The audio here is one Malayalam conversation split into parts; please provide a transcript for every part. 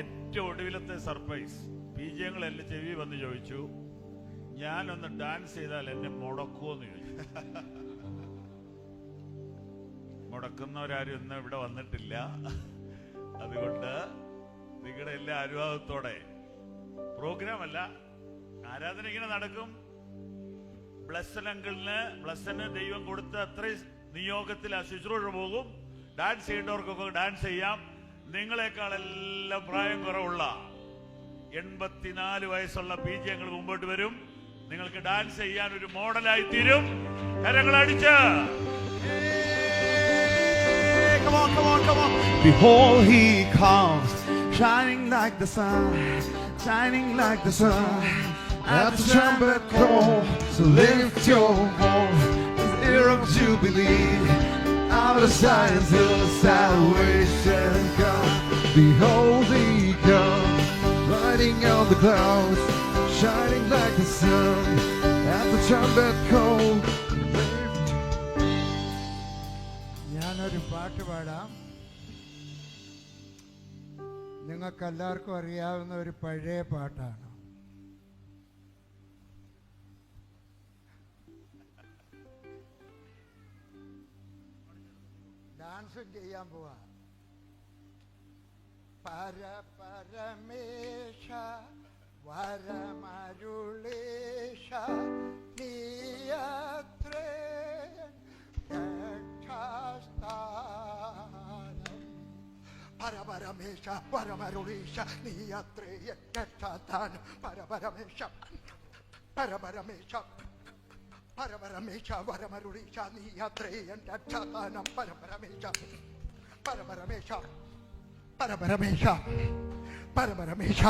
ഏറ്റവും ഒടുവിലത്തെ സർപ്രൈസ്. പി ജി എന്റെ ചെവി വന്ന് ചോദിച്ചു ഞാനൊന്ന് ഡാൻസ് ചെയ്താൽ എന്നെ മുടക്കുമെന്ന് ചോദിച്ചു. മുടക്കുന്നവരാരും ഇന്ന് ഇവിടെ വന്നിട്ടില്ല. അതുകൊണ്ട് നിങ്ങളുടെ എല്ലാ അനുവാദത്തോടെ പ്രോഗ്രാം അല്ല ആരാധന ഇങ്ങനെ നടക്കും? ബ്ലസ്സൻ അങ്കിളിന് ബ്ലസ്സന് ദൈവം കൊടുത്ത അത്രയും നിയോഗത്തിൽ ആ ശുശ്രൂഷ പോകും. ഡാൻസ് ചെയ്യേണ്ടവർക്കൊക്കെ ഡാൻസ് ചെയ്യാം. നിങ്ങളെക്കാളെല്ലാം പ്രായം കുറവുള്ള എൺപത്തിനാല് വയസ്സുള്ള പി ജി ഞങ്ങൾ മുമ്പോട്ട് വരും നിങ്ങൾക്ക് ഡാൻസ് ചെയ്യാൻ ഒരു മോഡലായി തീരും കരങ്ങൾ അടിച്ച് come on, come on, come on. Behold, he comes, shining like the sun, shining like the sun. At the trumpet call, so lift your voice, this year of jubilee. Out of Zion's hill, clouds, shining like the sun. At the trumpet call, ഞാനൊരു പാട്ട് പാടാം. നിങ്ങൾക്കെല്ലാവർക്കും അറിയാവുന്ന ഒരു പഴയ പാട്ടാണ്. ഡാൻസും ചെയ്യാൻ പോവാ. പര പരമേശ വരമരുളേശ നീയത്രേ രക്ഷാസ്ഥാനം പരപരമേശ പരമരുളീശ നീ അത്രേ രക്ഷാസ്ഥാനം പരപരമേശ പരപരമേശ പരപരമേശ വരമരുളീശ നീ അത്രേ രക്ഷാസ്ഥാനം പരപരമേശ പരപരമേശ പരപരമേശ പരപരമേശ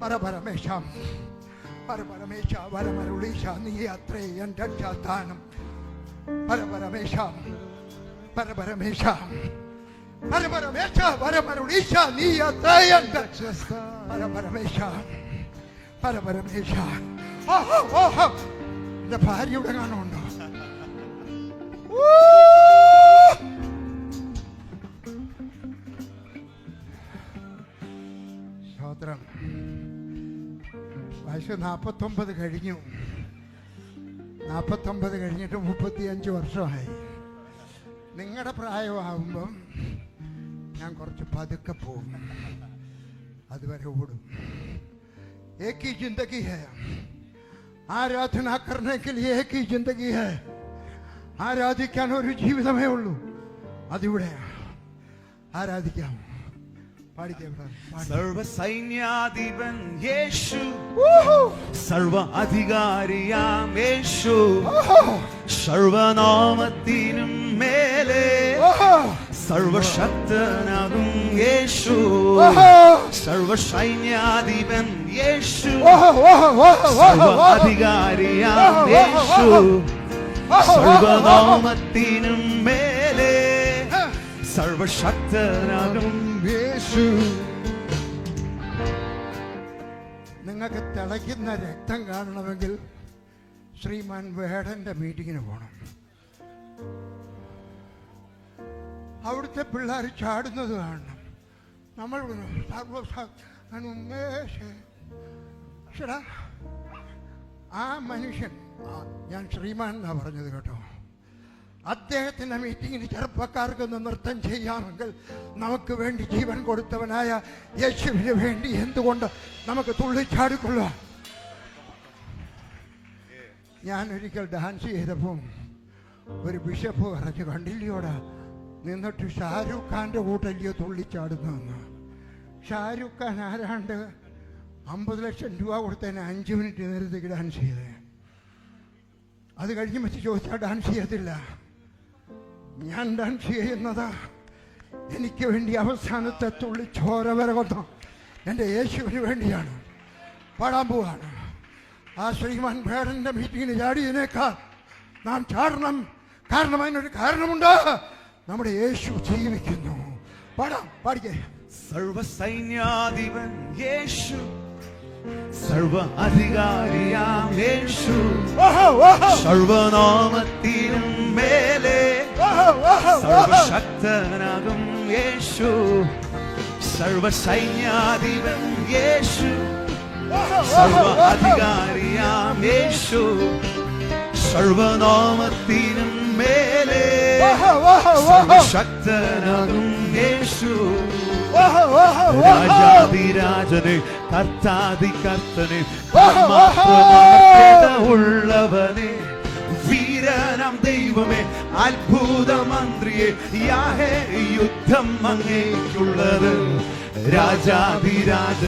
പരപരമേശ പരപരമേശ വരമരുളീശ നീ അത്രേ എന്റെ രക്ഷാസ്ഥാനം പരപരമേശ പരപരമേശ പരപരമേശ വരമരുളീശ നീ അത്രേ എന്റെ പരപരമേശ പരപരമേശ ഓഹോ ഓഹോ എന്റെ ഭാര്യയുടെ കാണുന്നുണ്ടോ ഊ! വയസ്സ് നാൽപ്പത്തൊമ്പത് കഴിഞ്ഞു നാൽപ്പത്തൊമ്പത് കഴിഞ്ഞിട്ട് മുപ്പത്തിയഞ്ച് വർഷമായി നിങ്ങളുടെ പ്രായമാകുമ്പം ഞാൻ കുറച്ച് പതുക്കെ പോകും അതുവരെ ഓടും एक ही जिंदगी है ആരാധന करने के लिए एक ही जिंदगी है ആരാധിക്കാൻ ഒരു ജീവിതമേ ഉള്ളൂ അതിവിടെ ആരാധിക്കാം പാടിക്കേ brother, പാടി. സർവസൈന്യാധിപൻ യേശു! സർവ അധികാരിയാം യേശു! സർവനാമത്തിനും മേലെ സർവശക്തനാകും യേശു! സർവസൈന്യാധിപൻ യേശു! സർവ അധികാരിയാം യേശു! സർവനാമത്തിനും മേലെ സർവശക്തനാകും യേശു. നിങ്ങൾക്ക് തിളയ്ക്കുന്ന രക്തം കാണണമെങ്കിൽ ശ്രീമാൻ വേടന്റെ മീറ്റിങ്ങിന് പോകണം അവിടുത്തെ പിള്ളേർ ചാടുന്നത് കാണണം. നമ്മൾ ആ മനുഷ്യൻ ഞാൻ ശ്രീമാൻ എന്നാ പറഞ്ഞത് കേട്ടോ. അദ്ദേഹത്തിന്റെ മീറ്റിങ്ങിന് ചെറുപ്പക്കാർക്കൊന്ന് നൃത്തം ചെയ്യാമെങ്കിൽ നമുക്ക് വേണ്ടി ജീവൻ കൊടുത്തവനായ യേശുവിന് വേണ്ടി എന്തുകൊണ്ട് നമുക്ക് തുള്ളിച്ചാടിക്കൊള്ളുക? ഞാൻ ഒരിക്കൽ ഡാൻസ് ചെയ്തപ്പം ഒരു ബിഷപ്പ് പറഞ്ഞു കണ്ടില്ലയോടാ നിന്നിട്ട് ഷാരൂഖ് ഖാന്റെ കൂട്ടല്ലയോ തുള്ളിച്ചാടുന്നതെന്ന്? ഷാരൂഖ് ഖാൻ ആരാണ്ട് അമ്പത് ലക്ഷം രൂപ കൊടുത്തതിന് അഞ്ച് മിനിറ്റ് നേരത്തേക്ക് ഡാൻസ് ചെയ്തേ. അത് കഴിഞ്ഞ് വെച്ച് ചോദിച്ചാൽ ഡാൻസ് ചെയ്യത്തില്ല. ഞാൻ ഡാൻസ് ചെയ്യുന്നത്. എനിക്ക് വേണ്ടി അവസാനത്തെ തുള്ളി ചോര വരെ കൊന്നു എന്റെ യേശുവിന് വേണ്ടിയാണ് പാടാൻ പോവാണ്. ആ ശ്രീമാൻ ഭേടന്റെ മീറ്റിങ്ങിന് ചാടിയതിനേക്കാൾ നാം ചാടണം. കാരണം അതിനൊരു കാരണമുണ്ട്. നമ്മുടെ യേശു ജീവിക്കുന്നു. പാടാം പാടിക്കേ. സർവസൈന്യാധിപൻ യേശു സർവ അധികാരിയാം യേശു. ഓഹോ സർവശക്തനാകും യേശു. സർവസൈന്യാധിപൻ യേശു. സർവ അധികാരിയാം യേശു. സർവനാമത്തിനും മേലെ സർവശക്തനാകും യേശു. രാജാതിരാജനെ കർത്താതി കർത്തനെ ഉള്ളവനെ വീരനാം ദൈവമേ അത്ഭുത മന്ത്രിയെ യാഹേ യുദ്ധം അങ്ങേക്കുള്ളത്. രാജാതിരാജ